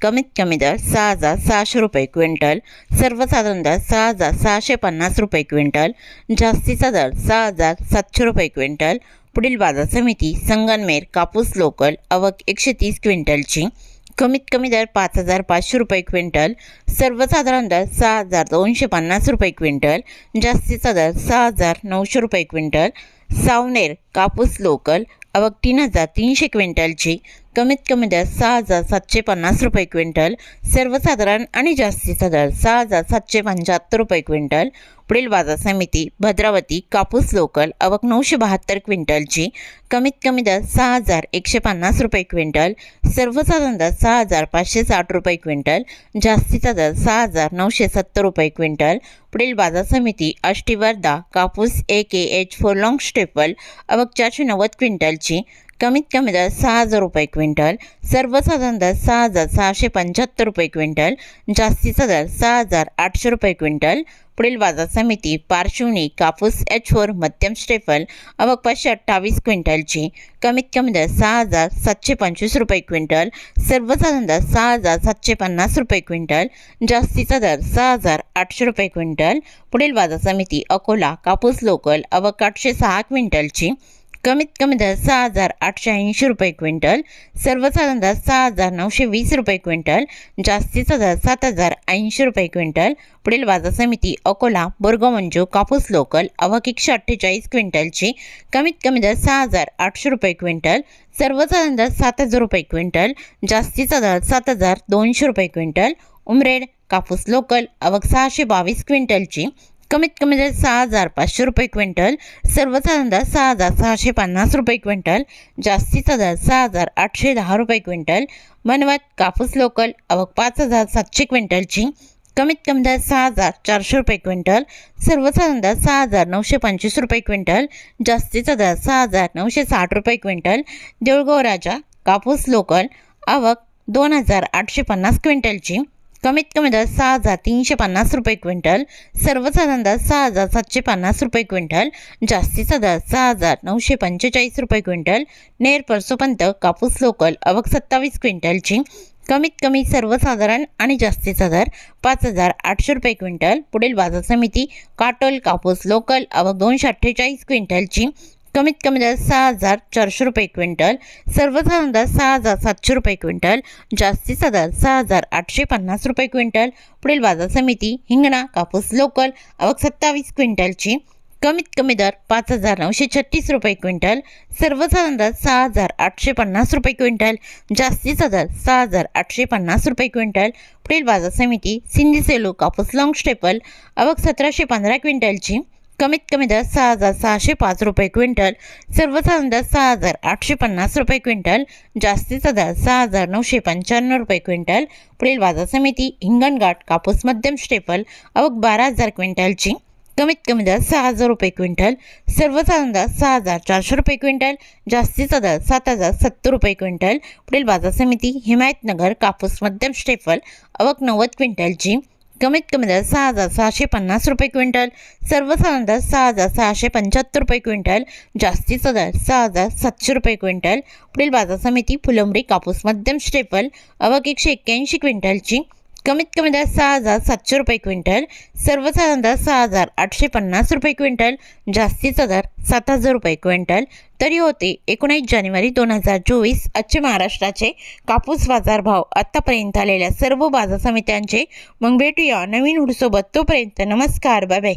कमीत कमी दर सहा हजार सहाशे रुपये क्विंटल सर्वसाधारण दर सहा हजार सहाशे पन्नास रुपये क्विंटल जास्तीचा दर सहा हजार सातशे रुपये क्विंटल पुढील बाजार समिती संगनमेर कापूस लोकल अवक एकशे तीस क्विंटलची कमीत कमी दर पाच हजार पाचशे रुपये क्विंटल सर्वसाधारण दर सहा हजार दोनशे पन्नास रुपये क्विंटल जास्तीचा दर सहा हजार नऊशे रुपये क्विंटल सावनेर कापूस लोकल अवक तीन हजार तीनशे क्विंटलची कमीत कमी दर सहा हजार सातशे पन्नास रुपये क्विंटल सर्वसाधारण आणि जास्तीचा दर सहा हजार सातशे पंच्याहत्तर रुपये क्विंटल. पुढील बाजार समिती भद्रावती कापूस लोकल अवक नऊशे बहात्तर क्विंटलची कमीत कमी दर सहा हजार एकशे पन्नास रुपये क्विंटल सर्वसाधारण दर सहा हजार पाचशे साठ रुपये क्विंटल जास्तीचा दर सहा हजार नऊशे सत्तर रुपये क्विंटल. पुढील बाजार समिती अष्टीवर्धा कापूस A K H four long staple अवक चारशे नव्वद क्विंटलची कमीत कमी दर सहा हजार रुपये क्विंटल सर्वसाधारण दर सहा हजार सहाशे पंच्याहत्तर रुपये क्विंटल जास्तीचा दर सहा हजार आठशे रुपये क्विंटल. पुढील बाजार समिती पार्श्वनी कापूस एच फोर मध्यम स्टेफल अवक पाचशे अठ्ठावीस क्विंटलची. कमीत कमी दर सहा हजार सातशे पंचवीस रुपये क्विंटल सर्वसाधारण दर सहा हजार सातशे पन्नास रुपये क्विंटल जास्तीचा दर सहा हजार आठशे रुपये क्विंटल. पुढील बाजार समिती अकोला कापूस लोकल अवक आठशे सहा क्विंटलची. कमीत कमी दर सहा हजार आठशे ऐंशी रुपये क्विंटल सर्वसाधारण दर सहा हजार नऊशे वीस रुपये क्विंटल जास्तीचा दर सात हजार ऐंशी रुपये क्विंटल. पुढील बाजार समिती अकोला बोरगोमंजू कापूस लोकल अवक एकशे अठ्ठेचाळीस क्विंटलची कमीत कमी दर सहा हजार आठशे रुपये क्विंटल सर्वसाधारण दर सात हजार रुपये क्विंटल जास्तीचा दर सात हजार दोनशे रुपये क्विंटल. उमरेड कापूस लोकल अवक सहाशे बावीस क्विंटलची कमीत कमी दर सहा हजार पाचशे रुपये क्विंटल सर्वसाधारण दर सहा हजार सहाशे पन्नास रुपये क्विंटल जास्तीचा दर सहा हजार आठशे दहा रुपये क्विंटल मनवत कापूस लोकल अवक पाच हजार सातशे क्विंटलची कमीत कमी दर सहा हजार चारशे रुपये क्विंटल सर्वसाधारण दर सहा हजार नऊशे पंचवीस रुपये क्विंटल जास्तीचा दर सहा हजार नऊशे साठ रुपये क्विंटल देऊळगाव राजा कापूस लोकल आवक दोन हजार आठशे पन्नास क्विंटलची कमीत कमी दर सहा हजार तीनशे पन्नास रुपये क्विंटल सर्वसाधारण दर सहा हजार सातशे पन्नास रुपये क्विंटल जास्तीचा दर सहा हजार नऊशे पंचेचाळीस रुपये क्विंटल नेर परसोपंत कापूस लोकल अवक सत्तावीस क्विंटलची कमीत कमी सर्वसाधारण आणि जास्तीचा दर पाच हजार आठशे रुपये क्विंटल पुढील बाजार समिती काटोल कापूस लोकल अवक दोनशे अठ्ठेचाळीस क्विंटलची कमीत कमी दर सहा हजार चारशे रुपये क्विंटल सर्वसाधारण दर सहा हजार सातशे रुपये क्विंटल जास्तीचा दर सहा हजार आठशे पन्नास रुपये क्विंटल. पुढील बाजार समिती हिंगणा कापूस लोकल अवक सत्तावीस क्विंटलची. कमीत कमी दर पाच हजार नऊशे छत्तीस रुपये क्विंटल सर्वसाधारण दर सहा हजार आठशे पन्नास रुपये क्विंटल जास्तीचा दर सहा हजार आठशे पन्नास रुपये क्विंटल. पुढील बाजार समिती सिंधी सेलू कापूस लॉंग स्टेपल अवक सतराशे पंधरा क्विंटलची. कमीत कमी दर सहा हजार सहाशे पाच रुपये क्विंटल सर्वसाधारण दर सहा हजार आठशे पन्नास रुपये क्विंटल जास्तीचा दर सहा हजार नऊशे पंच्याण्णव रुपये क्विंटल. पुढील बाजार समिती हिंगणघाट कापूस मध्यम स्टेपल अवक बारा हजार क्विंटलची. कमीत कमी दर सहा हजार रुपये क्विंटल सर्वसाधारण दर सहा हजार चारशे रुपये क्विंटल जास्तीचा दर सात हजार सत्तर रुपये क्विंटल. पुढील बाजार समिती हिमायतनगर कापूस मध्यम स्टेपल अवक नव्वद क्विंटलची. कमीत कमी दर सहा हजार सहाशे पन्नास रुपये क्विंटल. सर्वसाधारण दर सहा हजार सहाशे पंच्याहत्तर रुपये क्विंटल. जास्तीचा दर सहा हजार सातशे रुपये क्विंटल. पुढील बाजार समिती फुलंबरी कापूस मध्यम स्टेपल अवक एकशे एक्क्याऐंशी क्विंटलची कमीत कमी दर सहा हजार सातशे रुपये क्विंटल सर्वसाधारण दर सहा हजार आठशे पन्नास रुपये क्विंटल जास्तीचा दर सात हजार रुपये क्विंटल. तरी होते एकोणीस जानेवारी दोन हजार चोवीस आजचे महाराष्ट्राचे कापूस बाजार भाव आत्तापर्यंत आलेल्या सर्व बाजार समित्यांचे मग भेटूया नवीन हुडसोबत तोपर्यंत नमस्कार बाय बाय.